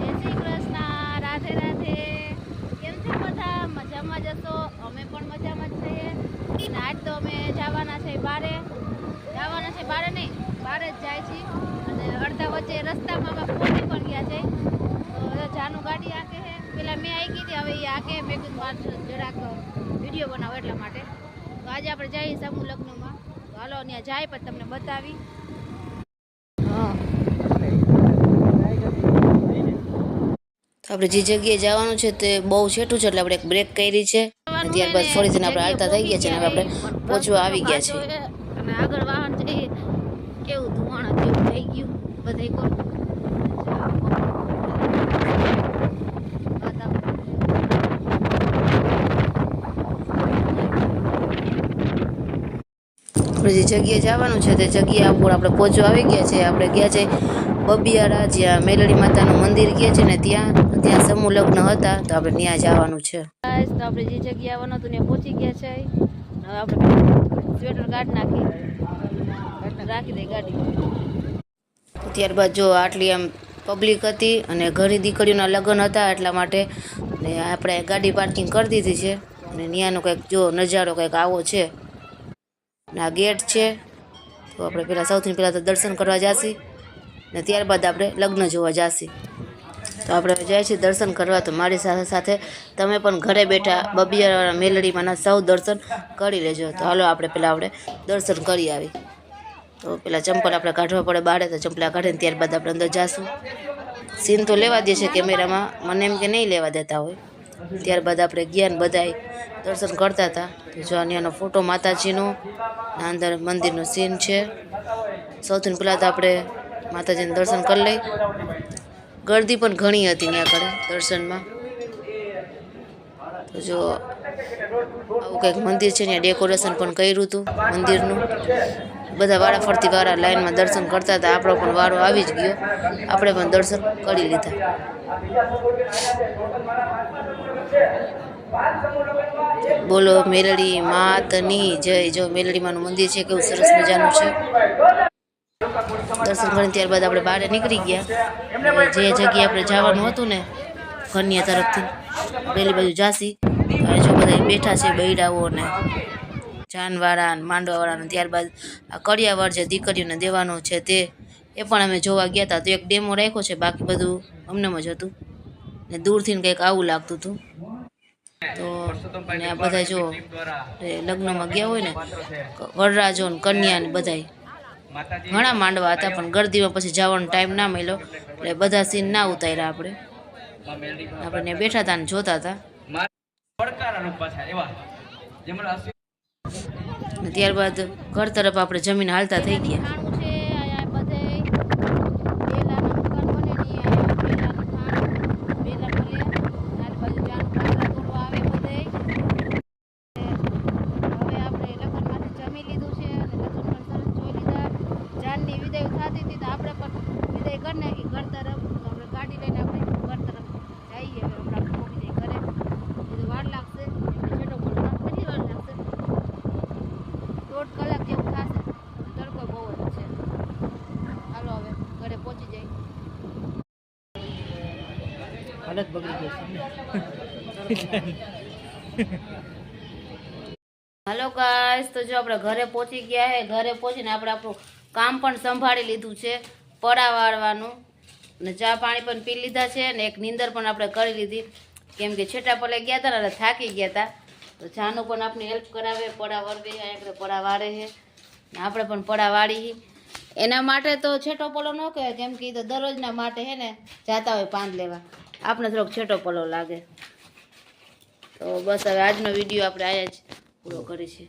જય શ્રી કૃષ્ણ, રાધે રાધે. કેમ છે બધા? મજામાં જશો? અમે પણ મજામાં જ છીએ. અને આજ તો અમે જવાના છે બારે. જવાના છે બારે નહીં, બારે જ જાય છે અને અડધા વચ્ચે રસ્તામાં અમે પહોંચી પણ ગયા છે. તો જાનું ગાડી આકે છે પેલા મેં આવી ગઈ હવે એ આકે મેં કીધું મારે જરાક વીડિયો બનાવો એટલા માટે. તો આજે આપણે જઈએ સમૂહ લગ્નમાં. તો હાલો, ત્યાં જાય પણ તમને બતાવી હા આપણે જે જગ્યાએ જવાનું છે તે બહુ છેટું છે, એટલે આપણે એક બ્રેક કરી છે. અને ત્યારબાદ ફરીથી આપણે હાલતા થઈ ગયા છે અને આપણે પહોંચવા આવી ગયા છે અને આગળ વાહન જઈએ કેવું ધોવાણ કેવું થઈ ગયું, બધે આપણે જે જગ્યાએ જવાનું છે તે જગ્યા ઉપર આપણે પહોંચવા આવી ગયા છે. આપણે ગયા છે બબિયારા જ્યાં મેલડી માતાનું મંદિર ગયા છે ને ત્યાં ત્યાં સમૂહ લગ્ન હતા તો આપણે ત્યાં જવાનું છે. તો આપણે જે જગ્યાએ આવવાનું હતું ત્યાં પહોંચી ગયા છે. હવે આપણે સ્વેટર કાઢ નાખી. રાખી દે ગાડી. ત્યારબાદ જો આટલી આમ પબ્લિક હતી અને ઘણી દીકરીઓના લગ્ન હતા એટલા માટે આપણે ગાડી પાર્કિંગ કરી દીધી છે. અને ત્યાંનો કંઈક જો નજારો કંઈક આવો છે. ને આ ગેટ છે, તો આપણે પહેલાં સૌથી પહેલાં તો દર્શન કરવા જાશી ને ત્યારબાદ આપણે લગ્ન જોવા જાશી તો આપણે જાય છીએ દર્શન કરવા, તો મારી સાથે સાથે તમે પણ ઘરે બેઠા બબિયાવાળા મેલડીમાંના સૌ દર્શન કરી લેજો. તો હાલો આપણે પહેલાં આપણે દર્શન કરી આવી. તો પેલા ચંપલ આપણે કાઢવા પડે બહાર, તો ચંપલા કાઢીને ત્યારબાદ આપણે અંદર જાશું. સીન તો લેવા દે છે કેમેરામાં, મને એમ કે નહીં લેવા દેતા હોય. ત્યારબાદ આપણે ગયા ને બધાય દર્શન કરતા હતા. જો અહીંયાનો ફોટો માતાજીનો અંદર મંદિરનો સીન છે. સૌથી પહેલાં તો આપણે માતાજીનું દર્શન કરી લઈ. ગરદી પણ ઘણી હતી ત્યાં આગળ દર્શનમાં. તો જો આવું કંઈક મંદિર છે, ત્યાં ડેકોરેશન પણ કર્યું હતું મંદિરનું. બધા વાળા ફરતી વાળા લાઈનમાં દર્શન કરતા હતા. આપણો પણ વારો આવી જ ગયો. આપણે પણ દર્શન કરી લીધા. બોલો મેલડી માતની જય. જો મેલડીમાનું મંદિર છે કેવું સરસ મજાનું છે. દર્શન કરીને ત્યારબાદ આપણે બહાર નીકળી ગયા. જે જગ્યાએ આપણે જવાનું હતું ને કન્યા તરફથી પેલી બાજુ જાસી જો બધા બેઠા છે બૈડાઓ ને જાનવાળા ને ત્યારબાદ આ કડિયાવાળ જે દીકરીઓને દેવાનું છે તે, એ પણ અમે જોવા ગયા હતા તો એક ડેમો રાખ્યો છે, બાકી બધું અમનેમ જ હતું. ને દૂરથી કંઈક આવું લાગતું હતું. તો અને આ બધા જો લગ્નમાં ગયા હોય ને, વરરાજો ને કન્યા ને બધાય. ઘણા માંડવા હતા, પણ ગરદીમાં પછી જવાનો ટાઈમ ના મળ્યો. એટલે બધા સીન ના ઉતાર્યા આપણે. આપણે બેઠા હતા ને જોતા હતા ને ત્યારબાદ ઘર તરફ આપણે જમીન હાલતા થઈ ગયા. આપણે છે વિદાય બધે બેલાના મકાન બને ને અહીંયા બેલાનું ખાણ બેલા મળે આની બાજુ જાન પાત્રા તોડવા આવે બધે હવે આપણે લગ્નમાંથી જમી લીધું છે અને લગ્ન પણ સરસ જોઈ લીધા જાનની વિદાય થતી હતી તો આપણે પણ વિદાય કરી નાખી ઘર તરફ તો આપણે ગાડી લઈને આપણે ઘર તરફ જઈએ હવે હમણાં પહોંચી જઈએ ઘરે બધું વાર લાગશે છેટો પડવા કેટલી વાર લાગશે દોઢ કલાક જેવું થશે તડકો બહુ જ છે હાલો હવે ઘરે પહોંચી જઈ હાલત બગડી ગઈ હલો ગાઈસ તો જો આપણે ઘરે પહોંચી ગયા હે, ઘરે પહોંચીને આપણે આપણું કામ પણ સંભાળી લીધું છે પડા વાળવાનું. ને ચા પાણી પણ પી લીધા છે ને એક નીંદર પણ આપણે કરી લીધી. કેમ કે છેટા પલે ગયા હતા ને થાકી ગયા હતા તો જાનું પણ આપણે હેલ્પ કરાવે પડા વરવે આપણે પડા વાળે છે ને આપણે પણ પડા વાળી એના માટે તો છેટો પલો ન કહેવાય, કેમ કે દરરોજના માટે હે ને, જાતા હોય પાંદ લેવા. આપણે થોડોક છેટો પલો લાગે. તો બસ હવે આજનો વીડિયો આપણે આયા જ પૂરો કરીશું.